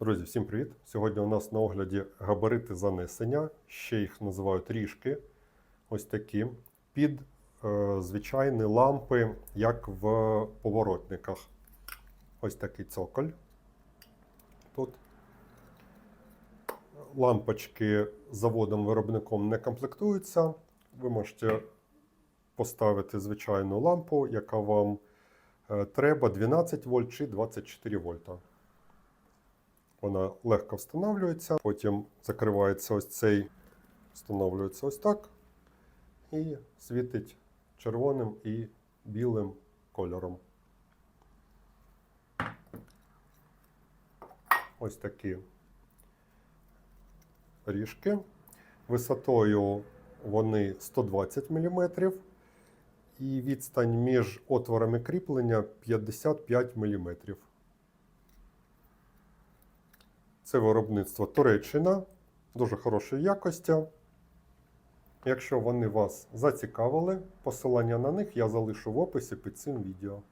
Друзі, всім привіт! Сьогодні у нас на огляді габарити занесення, ще їх називають ріжки. Ось такі. Під е, звичайні лампи, як в поворотниках. Ось такий цоколь. Тут лампочки заводом-виробником не комплектуються. Ви можете поставити звичайну лампу, яка вам е, треба 12 вольт чи 24 вольта. Вона легко встановлюється, потім закривається ось цей, встановлюється ось так і світить червоним і білим кольором. Ось такі ріжки. Висотою вони 120 мм і відстань між отворами кріплення 55 мм. Це виробництво Туреччина, дуже хорошої якості. Якщо вони вас зацікавили, посилання на них я залишу в описі під цим відео.